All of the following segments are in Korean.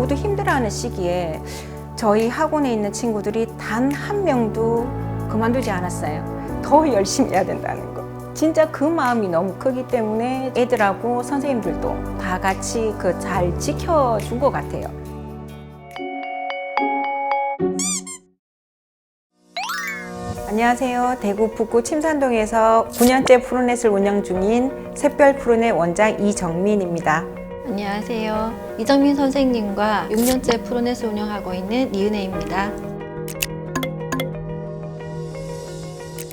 모두 힘들어하는 시기에 저희 학원에 있는 친구들이 단 한 명도 그만두지 않았어요. 더 열심히 해야 된다는 거. 진짜 그 마음이 너무 크기 때문에 애들하고 선생님들도 다 같이 그 잘 지켜준 것 같아요. 안녕하세요. 대구 북구 침산동에서 9년째 푸르넷을 운영 중인 샛별 푸르넷 원장 이정민입니다. 안녕하세요. 이정민 선생님과 6년째 프로넷을 운영하고 있는 이은혜입니다.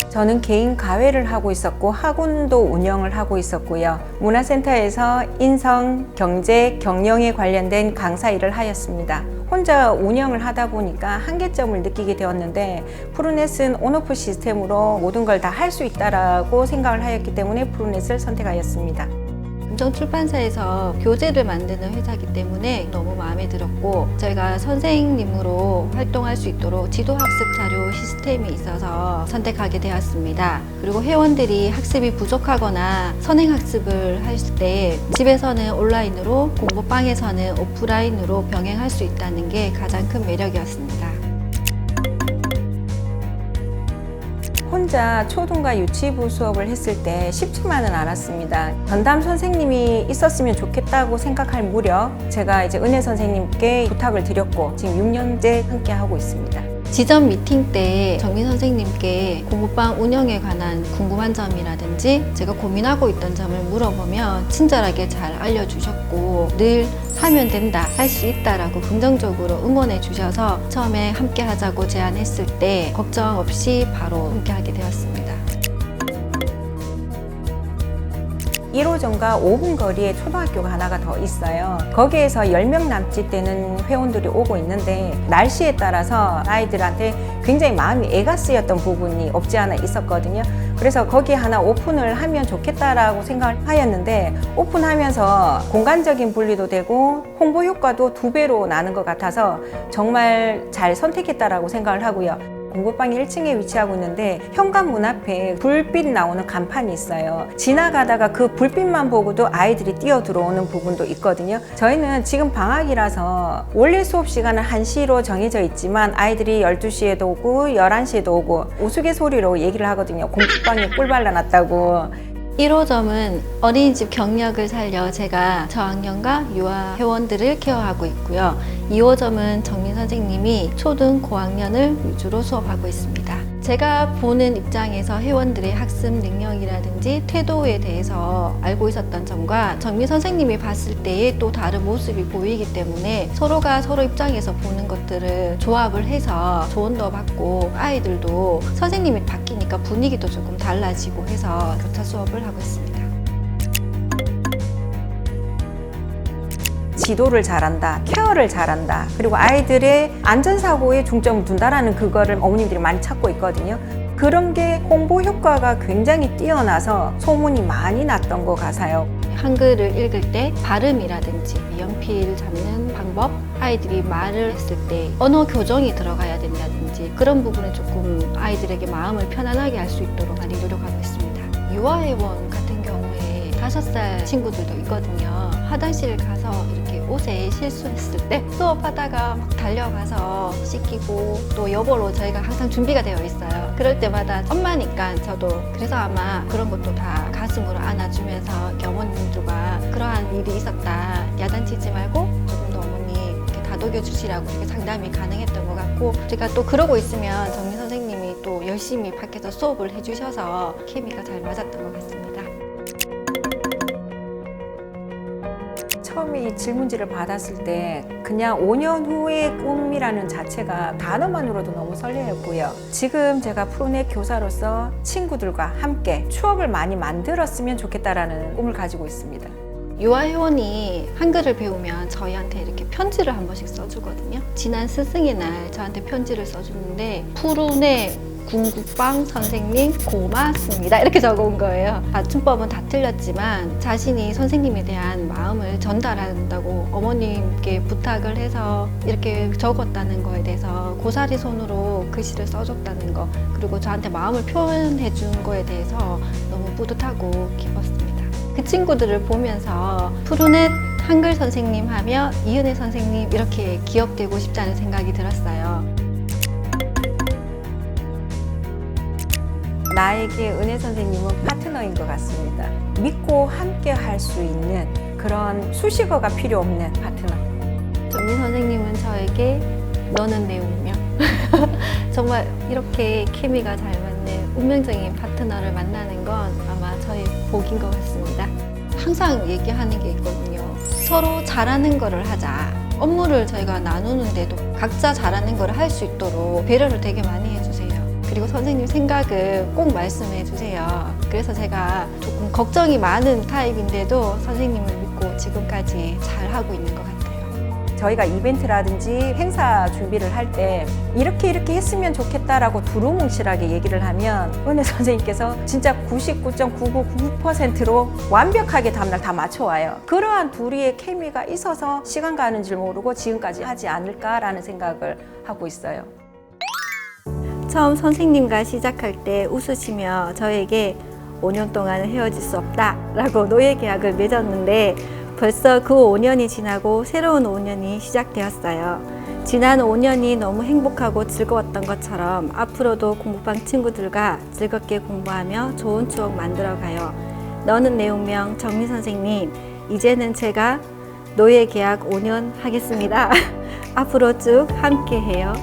저는 개인 가회를 하고 있었고 학원도 운영을 하고 있었고요. 문화센터에서 인성, 경제, 경영에 관련된 강사 일을 하였습니다. 혼자 운영을 하다 보니까 한계점을 느끼게 되었는데 프로넷은 온오프 시스템으로 모든 걸 다 할 수 있다라고 생각을 하였기 때문에 프로넷을 선택하였습니다. 금정 출판사에서 교재를 만드는 회사이기 때문에 너무 마음에 들었고 저희가 선생님으로 활동할 수 있도록 지도학습 자료 시스템이 있어서 선택하게 되었습니다. 그리고 회원들이 학습이 부족하거나 선행학습을 할 때 집에서는 온라인으로 공부방에서는 오프라인으로 병행할 수 있다는 게 가장 큰 매력이었습니다. 혼자 초등과 유치부 수업을 했을 때 쉽지만은 않았습니다. 전담 선생님이 있었으면 좋겠다고 생각할 무렵 제가 이제 은혜 선생님께 부탁을 드렸고 지금 6년째 함께 하고 있습니다. 지점 미팅 때 정민 선생님께 공부방 운영에 관한 궁금한 점이라든지 제가 고민하고 있던 점을 물어보면 친절하게 잘 알려주셨고 늘 하면 된다, 할 수 있다라고 긍정적으로 응원해 주셔서 처음에 함께 하자고 제안했을 때 걱정 없이 바로 함께 하게 되었습니다. 1호점과 5분 거리에 초등학교가 하나가 더 있어요. 거기에서 10명 남짓 되는 회원들이 오고 있는데 날씨에 따라서 아이들한테 굉장히 마음이 애가 쓰였던 부분이 없지 않아 있었거든요. 그래서 거기 하나 오픈을 하면 좋겠다라고 생각을 하였는데 오픈하면서 공간적인 분리도 되고 홍보 효과도 두 배로 나는 것 같아서 정말 잘 선택했다라고 생각을 하고요. 공부방이 1층에 위치하고 있는데 현관문 앞에 불빛 나오는 간판이 있어요. 지나가다가 그 불빛만 보고도 아이들이 뛰어 들어오는 부분도 있거든요. 저희는 지금 방학이라서 원래 수업 시간은 1시로 정해져 있지만 아이들이 12시에도 오고 11시에도 오고 우스갯소리로 얘기를 하거든요. 공부방에 꿀 발라놨다고. 1호점은 어린이집 경력을 살려 제가 저학년과 유아 회원들을 케어하고 있고요. 2호점은 정민 선생님이 초등 고학년을 위주로 수업하고 있습니다. 제가 보는 입장에서 회원들의 학습 능력이라든지 태도에 대해서 알고 있었던 점과 정민 선생님이 봤을 때의 또 다른 모습이 보이기 때문에 서로가 서로 입장에서 보는 것들을 조합을 해서 조언도 받고 아이들도 선생님이 바뀌 니까 분위기도 조금 달라지고 해서 교차 수업을 하고 있습니다. 지도를 잘한다, 케어를 잘한다, 그리고 아이들의 안전사고에 중점을 둔다라는 그거를 어머님들이 많이 찾고 있거든요. 그런 게 홍보 효과가 굉장히 뛰어나서 소문이 많이 났던 것 같아요. 한글을 읽을 때 발음이라든지 연필 잡는 방법, 아이들이 말을 했을 때 언어 교정이 들어가야 된다든지 그런 부분에 조금 아이들에게 마음을 편안하게 할 수 있도록 많이 노력하고 있습니다. 유아회원 같은 경우에 다섯 살 친구들도 있거든요. 화장실 가서 이렇게 옷에 실수했을 때 수업하다가 막 달려가서 씻기고 또 여보로 저희가 항상 준비가 되어 있어요. 그럴 때마다 엄마니까 저도 그래서 아마 그런 것도 다 가슴으로 안아주면서 어머님들과 그러한 일이 있었다. 야단치지 말고 다독여 주시라고 이렇게 상담이 가능했던 것 같고 제가 또 그러고 있으면 정민 선생님이 또 열심히 밖에서 수업을 해주셔서 케미가 잘 맞았던 것 같습니다. 처음에 이 질문지를 받았을 때 그냥 5년 후의 꿈이라는 자체가 단어만으로도 너무 설레었고요. 지금 제가 프로넷 교사로서 친구들과 함께 추억을 많이 만들었으면 좋겠다라는 꿈을 가지고 있습니다. 유아회원이 한글을 배우면 저희한테 이렇게 편지를 한 번씩 써주거든요. 지난 스승의 날 저한테 편지를 써주는데 푸른의 궁국방 선생님 고맙습니다. 이렇게 적어온 거예요. 맞춤법은 다 틀렸지만 자신이 선생님에 대한 마음을 전달한다고 어머님께 부탁을 해서 이렇게 적었다는 거에 대해서 고사리 손으로 글씨를 써줬다는 거 그리고 저한테 마음을 표현해 준 거에 대해서 너무 뿌듯하고 기뻤습니다 그 친구들을 보면서 푸른의 한글 선생님 하며 이은혜 선생님 이렇게 기억되고 싶다는 생각이 들었어요. 나에게 은혜 선생님은 파트너인 것 같습니다. 믿고 함께 할 수 있는 그런 수식어가 필요 없는 파트너. 정민 선생님은 저에게 너는 내 운명. 정말 이렇게 케미가 잘 맞는 운명적인 파트너를 만나는 건 아마 저의 복인 것 같습니다. 항상 얘기하는 게 있거든요. 서로 잘하는 거를 하자. 업무를 저희가 나누는데도 각자 잘하는 거를 할 수 있도록 배려를 되게 많이 해주세요. 그리고 선생님 생각을 꼭 말씀해 주세요. 그래서 제가 조금 걱정이 많은 타입인데도 선생님을 믿고 지금까지 잘 하고 있는 것 같아요. 저희가 이벤트라든지 행사 준비를 할 때 이렇게 이렇게 했으면 좋겠다라고 두루뭉실하게 얘기를 하면 은혜 선생님께서 진짜 99.999%로 완벽하게 다음날 다 맞춰와요. 그러한 둘이의 케미가 있어서 시간 가는 줄 모르고 지금까지 하지 않을까라는 생각을 하고 있어요. 처음 선생님과 시작할 때 웃으시며 저에게 5년 동안은 헤어질 수 없다라고 노예 계약을 맺었는데 벌써 그 5년이 지나고 새로운 5년이 시작되었어요. 지난 5년이 너무 행복하고 즐거웠던 것처럼 앞으로도 공부방 친구들과 즐겁게 공부하며 좋은 추억 만들어 가요. 너는 내 운명 정미 선생님, 이제는 제가 노예 계약 5년 하겠습니다. 앞으로 쭉 함께 해요.